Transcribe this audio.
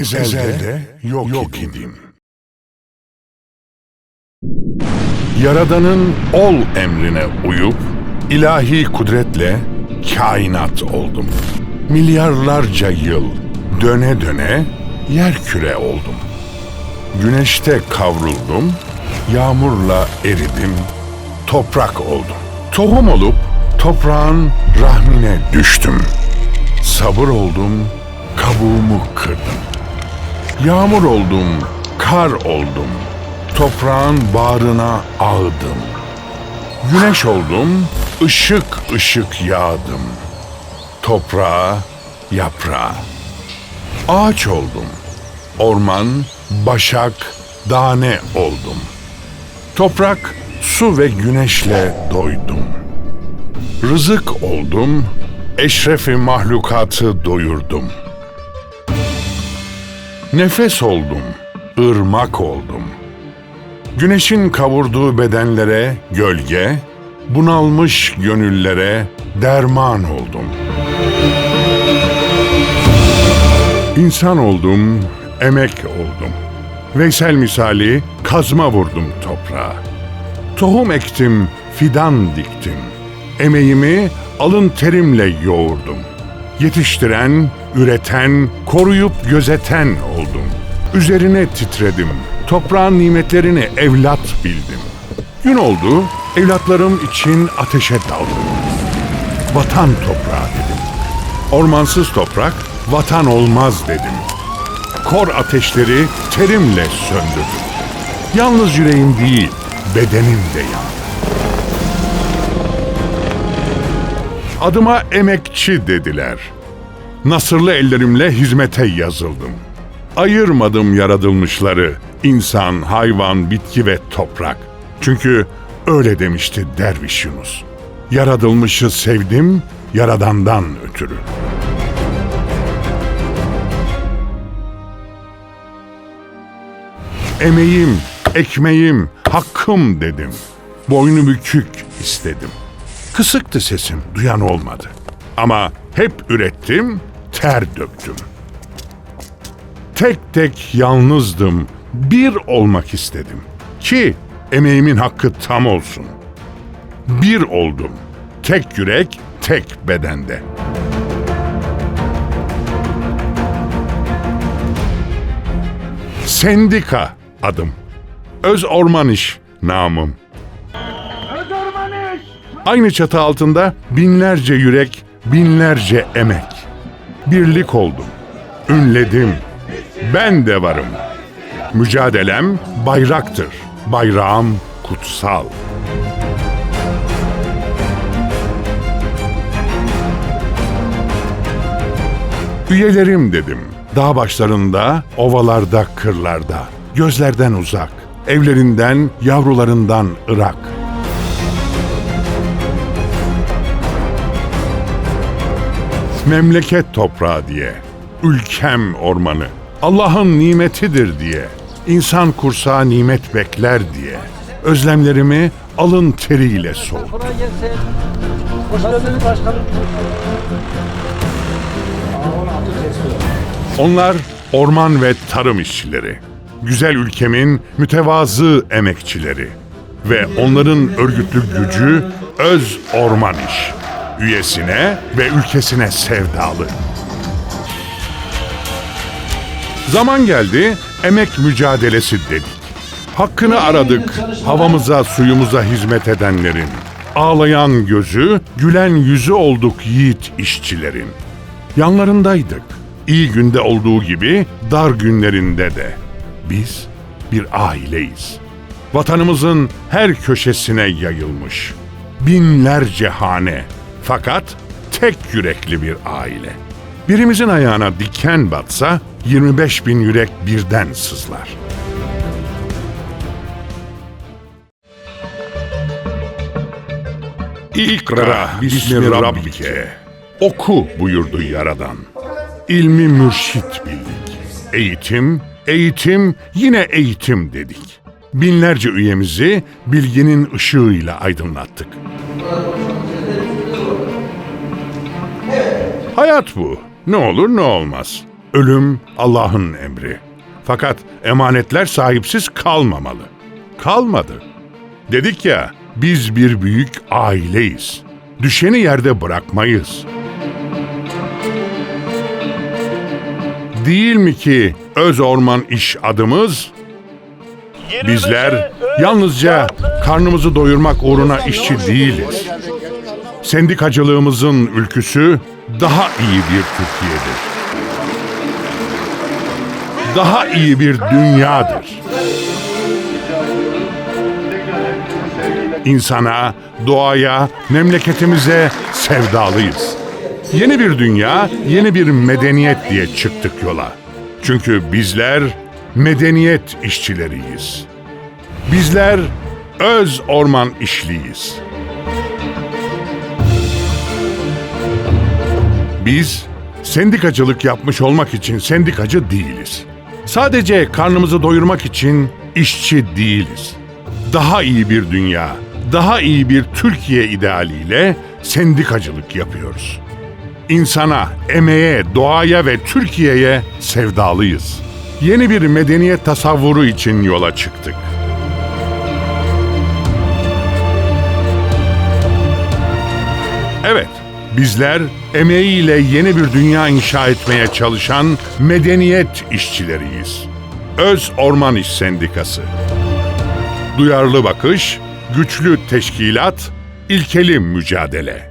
ezelde, yok, yok idim. Yaradan'ın ol emrine uyup ilahi kudretle kainat oldum. Milyarlarca yıl döne döne yer küre oldum. Güneşte kavruldum, yağmurla eridim, toprak oldum. Tohum olup toprağın rahmine düştüm. Sabır oldum, kabuğumu kırdım. Yağmur oldum, kar oldum. Toprağın bağrına ağdım. Güneş oldum, ışık ışık yağdım. Toprağa, yaprağa. Ağaç oldum. Orman, başak, dane oldum. Toprak, su ve güneşle doydum. Rızık oldum, eşrefi mahlukatı doyurdum. Nefes oldum, ırmak oldum. Güneşin kavurduğu bedenlere gölge, bunalmış gönüllere derman oldum. İnsan oldum, emek oldum. Veysel misali kazma vurdum toprağa. Tohum ektim, fidan diktim. Emeğimi alın terimle yoğurdum. Yetiştiren, üreten, koruyup gözeten oldum. Üzerine titredim. Toprağın nimetlerini evlat bildim. Gün oldu, evlatlarım için ateşe daldım. Vatan toprağı dedim. Ormansız toprak vatan olmaz dedim. Kor ateşleri terimle söndürdüm. Yalnız yüreğim değil, bedenim de yandı. Adıma emekçi dediler. Nasırlı ellerimle hizmete yazıldım. Ayırmadım yaratılmışları, insan, hayvan, bitki ve toprak. Çünkü öyle demişti Derviş Yunus. Yaratılmışı sevdim, yaradandan ötürü. Emeğim, ekmeğim, hakkım dedim. Boynu bükük istedim. Kısıktı sesim, duyan olmadı. Ama hep ürettim, ter döktüm. Tek tek yalnızdım, bir olmak istedim. Ki emeğimin hakkı tam olsun. Bir oldum, tek yürek, tek bedende. Sendika adım. Öz Orman İş namım. Aynı çatı altında binlerce yürek, binlerce emek. Birlik oldum. Ünledim. Ben de varım. Mücadelem bayraktır. Bayrağım kutsal. Üyelerim dedim. Dağ başlarında, ovalarda, kırlarda. Gözlerden uzak. Evlerinden, yavrularından ırak. Memleket toprağı diye, ülkem ormanı, Allah'ın nimetidir diye, insan kursağı nimet bekler diye, özlemlerimi alın teriyle başkanım. Onlar orman ve tarım işçileri, güzel ülkemin mütevazı emekçileri ve onların örgütlü gücü öz orman iş. Üyesine ve ülkesine sevdalı. Zaman geldi, emek mücadelesi dedik. Hakkını aradık, havamıza, suyumuza hizmet edenlerin. Ağlayan gözü, gülen yüzü olduk yiğit işçilerin. Yanlarındaydık. İyi günde olduğu gibi dar günlerinde de. Biz bir aileyiz. Vatanımızın her köşesine yayılmış. Binlerce hane. Fakat tek yürekli bir aile. Birimizin ayağına diken batsa 25 bin yürek birden sızlar. İkra bismi. Oku buyurdu Yaradan. İlmi mürşit bildik. Eğitim, eğitim, yine eğitim dedik. Binlerce üyemizi bilginin ışığıyla aydınlattık. Hayat bu. Ne olur ne olmaz. Ölüm Allah'ın emri. Fakat emanetler sahipsiz kalmamalı. Kalmadı. Dedik ya, biz bir büyük aileyiz. Düşeni yerde bırakmayız. Değil mi ki öz orman iş adımız? Bizler yalnızca karnımızı doyurmak uğruna işçi değiliz. Sendikacılığımızın ülküsü daha iyi bir Türkiye'dir. Daha iyi bir dünyadır. İnsana, doğaya, memleketimize sevdalıyız. Yeni bir dünya, yeni bir medeniyet diye çıktık yola. Çünkü bizler medeniyet işçileriyiz. Bizler öz orman işliyiz. Biz sendikacılık yapmış olmak için sendikacı değiliz. Sadece karnımızı doyurmak için işçi değiliz. Daha iyi bir dünya, daha iyi bir Türkiye idealiyle sendikacılık yapıyoruz. İnsana, emeğe, doğaya ve Türkiye'ye sevdalıyız. Yeni bir medeniyet tasavvuru için yola çıktık. Evet, bizler emeğiyle yeni bir dünya inşa etmeye çalışan medeniyet işçileriyiz. Öz Orman İş Sendikası. Duyarlı bakış, güçlü teşkilat, ilkeli mücadele.